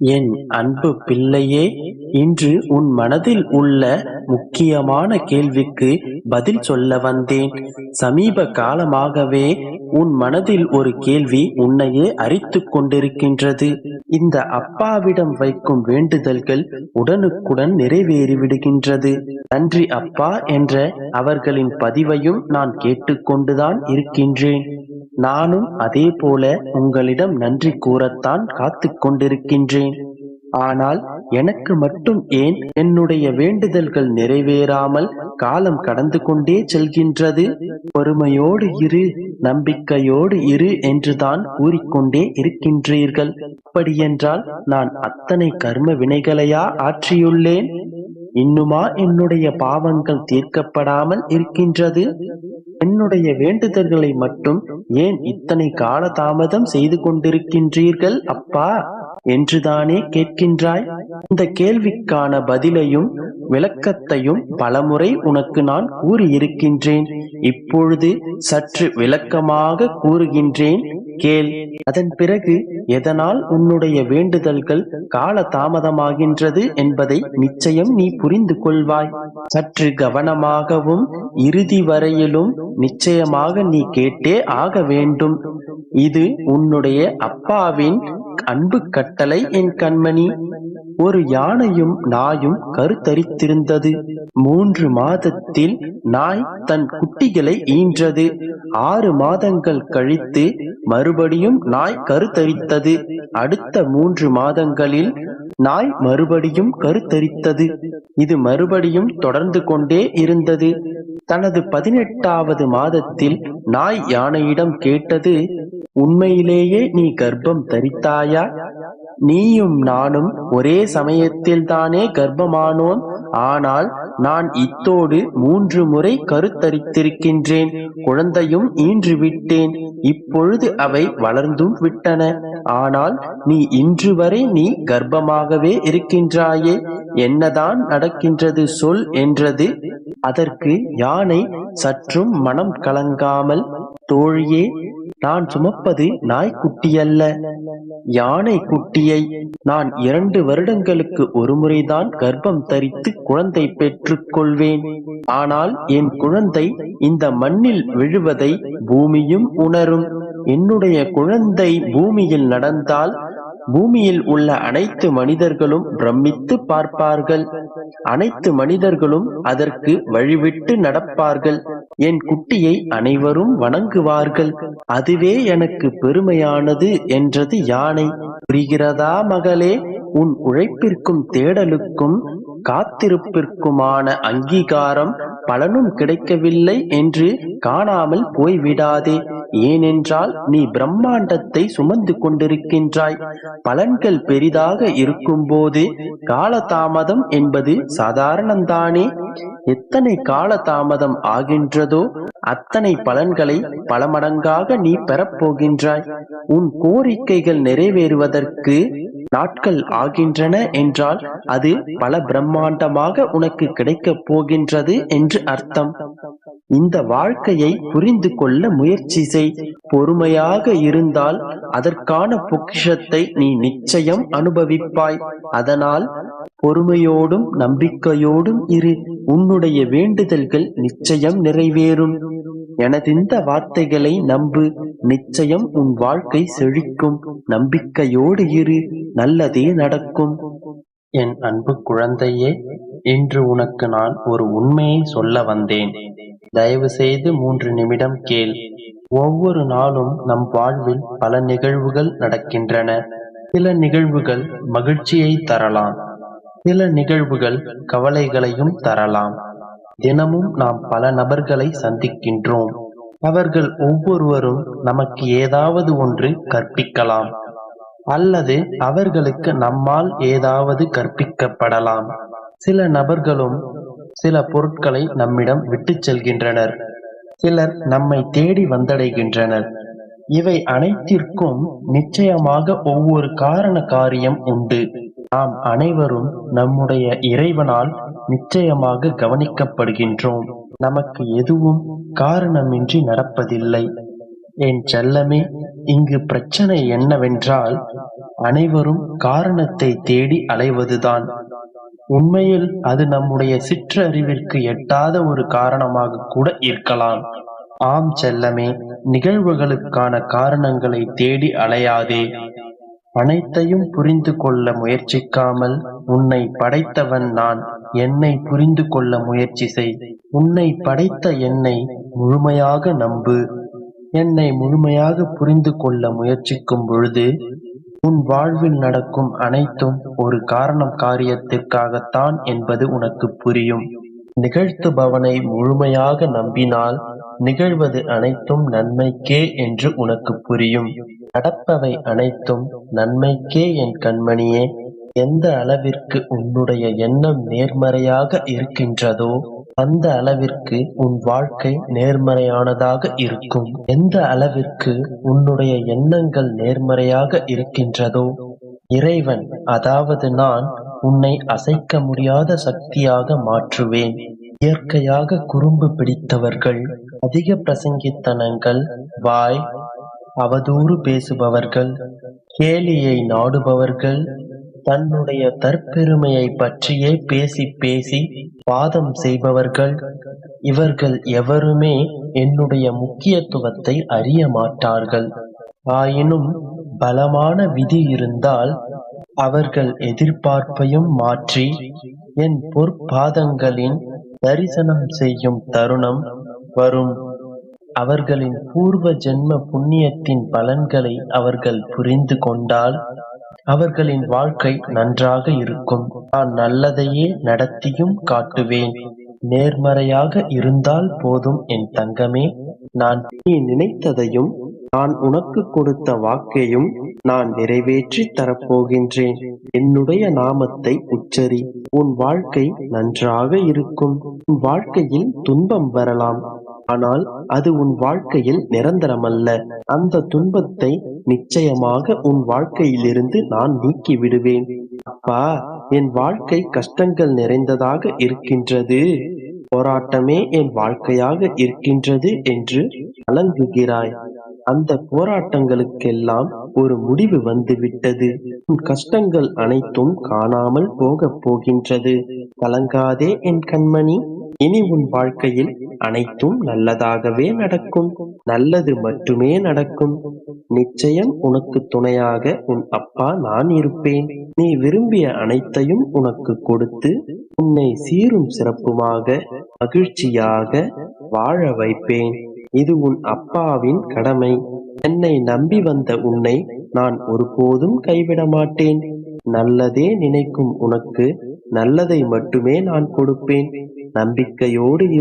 என் அன்பு பிள்ளையே இன்று உன் மனதில் உள்ள முக்கியமான கேள்விக்கு பதில் சொல்ல வந்தேன். சமீப காலமாகவே உன் மனதில் ஒரு கேள்வி உன்னையே அரித்து கொண்டிருக்கின்றது. இந்த அப்பாவிடம் வைக்கும் வேண்டுதல்கள் உடனுக்குடன் நிறைவேறிவிடுகின்றது. நன்றி அப்பா என்ற அவர்களின் பதிவையும் நான் கேட்டுக்கொண்டுதான் இருக்கின்றேன். நானும் அதே போல உங்களிடம் நன்றி கூறத்தான் காத்து கொண்டிருக்கின்றேன். ஆனால் எனக்கு மட்டும் ஏன் என்னுடைய வேண்டுதல்கள் நிறைவேறாமல் காலம் கடந்து கொண்டே செல்கின்றது? பொறுமையோடு இரு நம்பிக்கையோடு இரு என்றுதான் கூறிக்கொண்டே இருக்கின்றீர்கள். அப்படியென்றால் நான் அத்தனை கர்ம வினைகளையா ஆற்றியுள்ளேன்? இன்னுமா என்னுடைய பாவங்கள் தீர்க்கப்படாமல் இருக்கின்றது? என்னுடைய வேண்டுதல்களை மட்டும் ஏன் இத்தனை கால தாமதம் செய்து கொண்டிருக்கின்றீர்கள் அப்பா? என்றுதானே கேட்கின்றாய்? இந்த கேள்விக்கான பதிலையும் விளக்கத்தையும் பலமுறை உனக்கு நான் கூறியிருக்கின்றேன். இப்பொழுது சற்று விளக்கமாக கூறுகின்றேன். கேள். அதன் பிறகு எதனால் உன்னுடைய வேண்டுதல்கள் கால தாமதமாகின்றது என்பதை நிச்சயம் நீ புரிந்து கொள்வாய். சற்று கவனமாகவும் இறுதி வரையிலும் நிச்சயமாக நீ கேட்டே ஆக வேண்டும். இது உன்னுடைய அப்பாவின் அன்பு கட்டளை என் கண்மணி. ஒரு யானையும் நாயும் கருத்தரித்திருந்தது. மூன்று மாதத்தில் நாய் தன் குட்டிகளை ஈன்றது. ஆறு மாதங்கள் கழித்து மறுபடியும் நாய் கருத்தரித்தது. அடுத்த மூன்று மாதங்களில் நாய் மறுபடியும் கருத்தரித்தது. இது மறுபடியும் தொடர்ந்து கொண்டே இருந்தது. தனது பதினெட்டாவது மாதத்தில் நாய் யானையிடம் கேட்டது உண்மையிலேயே நீ கர்ப்பம் தரித்தாயா? நீயும் நானும் ஒரே சமயத்தில் தானே கர்ப்பமானோம். ஆனால் நான் இத்தோடு மூன்று முறை கருத்தரித்திருக்கின்றேன். குழந்தையும் ஈன்று விட்டேன் இப்பொழுது அவை வளர்ந்தும் விட்டன. ஆனால் நீ இன்று வரை நீ கர்ப்பமாகவே இருக்கின்றாயே. என்னதான் நடக்கின்றது சொல் என்றது. அதற்கு யானை சற்றும் மனம் கலங்காமல் தோழியே நான் சுமப்பது நாய்க்குட்டியல்ல யானை குட்டியை நான் இரண்டு வருடங்களுக்கு ஒருமுறைதான் கர்ப்பம் தரித்து குழந்தை பெற்றுக் கொள்வேன் ஆனால் என் குழந்தை இந்த மண்ணில் விழுவதை பூமியும் உணரும். என்னுடைய குழந்தை பூமியில் நடந்தால் பூமியில் உள்ள அனைத்து மனிதர்களும் பிரமித்து பார்ப்பார்கள். அனைத்து மனிதர்களும் அதற்கு வழிவிட்டு நடப்பார்கள். என் குட்டியை அனைவரும் வணங்குவார்கள். அதுவே எனக்கு பெருமையானது என்றது யானை. புரிகிறதா மகளே? உன் உழைப்பிற்கும் தேடலுக்கும் காத்திருப்பிற்குமான அங்கீகாரம் பலனும் கிடைக்கவில்லை என்று காணாமல் போய்விடாதே. ஏனென்றால் நீ பிரம்மாண்டத்தை சுமந்து கொண்டிருக்கின்றாய். பலன்கள் பெரிதாக இருக்கும்போது காலதாமதம் என்பது சாதாரணம்தானே எத்தனை கால தாமதம் ஆகின்றதோ அத்தனை பலன்களை பல மடங்காக நீ பெறப்போகின்றாய். உன் கோரிக்கைகள் நிறைவேறுவதற்கு நாட்கள் ஆகின்றன என்றால் அது பல பிரம்மாண்டமாக உனக்கு கிடைக்கப் போகின்றது என்று அர்த்தம். இந்த வாழ்க்கையை புரிந்து கொள்ள முயற்சி செய். பொறுமையாக இருந்தால் அதற்கான பொக்கிஷத்தை நீ நிச்சயம் அனுபவிப்பாய். அதனால் பொறுமையோடும் நம்பிக்கையோடும் இரு. உன்னுடைய வேண்டுதல்கள் நிச்சயம் நிறைவேறும். எனதிந்த வார்த்தைகளை நம்பு. நிச்சயம் உன் வாழ்க்கை செழிக்கும். நம்பிக்கையோடு இரு. நல்லதே நடக்கும். என் அன்பு குழந்தையே இன்று உனக்கு நான் ஒரு உண்மையை சொல்ல வந்தேன். தயவு செய்து மூன்று நிமிடம் கேள். ஒவ்வொரு நாளும் நம் வாழ்வில் பல நிகழ்வுகள் நடக்கின்றன. சில நிகழ்வுகள் மகிழ்ச்சியை தரலாம். சில நிகழ்வுகள் கவலைகளையும் தரலாம். தினமும் நாம் பல நபர்களை சந்திக்கின்றோம். அவர்கள் ஒவ்வொருவரும் நமக்கு ஏதாவது ஒன்று கற்பிக்கலாம். அல்லது அவர்களுக்கு நம்மால் ஏதாவது கற்பிக்கப்படலாம். சில நபர்களும் சில பொருட்களை நம்மிடம் விட்டுச் செல்கின்றனர். சிலர் நம்மை தேடி வந்தடைகின்றனர். இவை அனைத்திற்கும் நிச்சயமாக ஒவ்வொரு காரண காரியம் உண்டு. நாம் அனைவரும் நம்முடைய இறைவனால் நிச்சயமாக கவனிக்கப்படுகின்றோம். நமக்கு எதுவும் காரணமின்றி நடப்பதில்லை. என் செல்லமே இங்கு பிரச்சனை என்னவென்றால் அனைவரும் காரணத்தை தேடி அலைவதுதான். உண்மையில் அது நம்முடைய சிற்றறிவிற்கு எட்டாத ஒரு காரணமாக கூட இருக்கலாம். ஆம் செல்லமே நிகழ்வுகளுக்கான காரணங்களை தேடி அலையாதே. அனைத்தையும் புரிந்து கொள்ள முயற்சிக்காமல் உன்னை படைத்தவன் நான் என்னை புரிந்து கொள்ள முயற்சி செய். உன்னை படைத்த என்னை முழுமையாக நம்பு. என்னை முழுமையாக புரிந்து கொள்ள முயற்சிக்கும் பொழுது உன் வாழ்வில் நடக்கும் அனைத்தும் ஒரு காரணம் காரியத்திற்காகத்தான் என்பது உனக்கு புரியும். நிகழ்த்துபவனை முழுமையாக நம்பினால் நிகழ்வது அனைத்தும் நன்மைக்கே என்று உனக்கு புரியும். நடப்பவை அனைத்தும் நன்மைக்கே என் கண்மணியே எந்த அளவிற்கு உன்னுடைய எண்ணம் நேர்மறையாக இருக்கின்றதோ அந்த அளவிற்கு உன் வாழ்க்கை நேர்மறையானதாக இருக்கும். எந்த அளவிற்கு உன்னுடைய எண்ணங்கள் நேர்மறையாக இருக்கின்றதோ இறைவன் அதாவது நான் உன்னை அசைக்க முடியாத சக்தியாக மாற்றுவேன். இயற்கையாக குறும்பு பிடித்தவர்கள் அதிக பிரசங்கித்தனங்கள் வாய் அவதூறு பேசுபவர்கள் கேலியை நாடுபவர்கள் தன்னுடைய தற்பெருமையை பற்றியே பேசி பேசி வாதம் செய்பவர்கள் இவர்கள் எவருமே என்னுடைய முக்கியத்துவத்தை அறிய மாட்டார்கள். ஆயினும் பலமான விதி இருந்தால் அவர்கள் எதிர்பார்ப்பையும் மாற்றி என் பொற்பாதங்களின் தரிசனம் செய்யும் தருணம் வரும். அவர்களின் பூர்வ ஜென்ம புண்ணியத்தின் பலன்களை அவர்கள் புரிந்து கொண்டால் அவர்களின் வாழ்க்கை நன்றாக இருக்கும். நான் நல்லதையே நடத்தியும் காட்டுவேன். நேர்மறையாக இருந்தால் போதும் என் தங்கமே. நான் நீ நினைத்ததையும் நான் உனக்கு கொடுத்த வாக்கையும் நான் நிறைவேற்றி தரப்போகின்றேன். என்னுடைய நாமத்தை உச்சரி. உன் வாழ்க்கை நன்றாக இருக்கும். உன் வாழ்க்கையில் துன்பம் வரலாம். ஆனால் அது உன் வாழ்க்கையில் நிரந்தரமல்ல. அந்த துன்பத்தை நிச்சயமாக உன் வாழ்க்கையிலிருந்து நான் நீக்கி விடுவேன் அப்பா என் வாழ்க்கை கஷ்டங்கள் நிறைந்ததாக இருக்கின்றது. போராட்டமே என் வாழ்க்கையாக இருக்கின்றது என்று கலங்குகிறாய் அந்த போராட்டங்களுக்கெல்லாம் ஒரு முடிவு வந்துவிட்டது. உன் கஷ்டங்கள் அனைத்தும் காணாமல் போகப் போகின்றது. கலங்காதே என் கண்மணி. இனி உன் வாழ்க்கையில் அனைத்தும் நல்லதாகவே நடக்கும். நல்லது மட்டுமே நடக்கும். நிச்சயம் உனக்கு துணையாக உன் அப்பா நான் இருப்பேன். நீ விரும்பிய அனைத்தையும் உனக்கு கொடுத்து உன்னை சீரும் சிறப்புமாக மகிழ்ச்சியாக வாழ வைப்பேன். இது உன் அப்பாவின் கடமை. என்னை நம்பி வந்த உன்னை நான் ஒருபோதும் கைவிட மாட்டேன். நல்லதே நினைக்கும் உனக்கு நல்லதை மட்டுமே நான் கொடுப்பேன். நம்பிக்கையோடு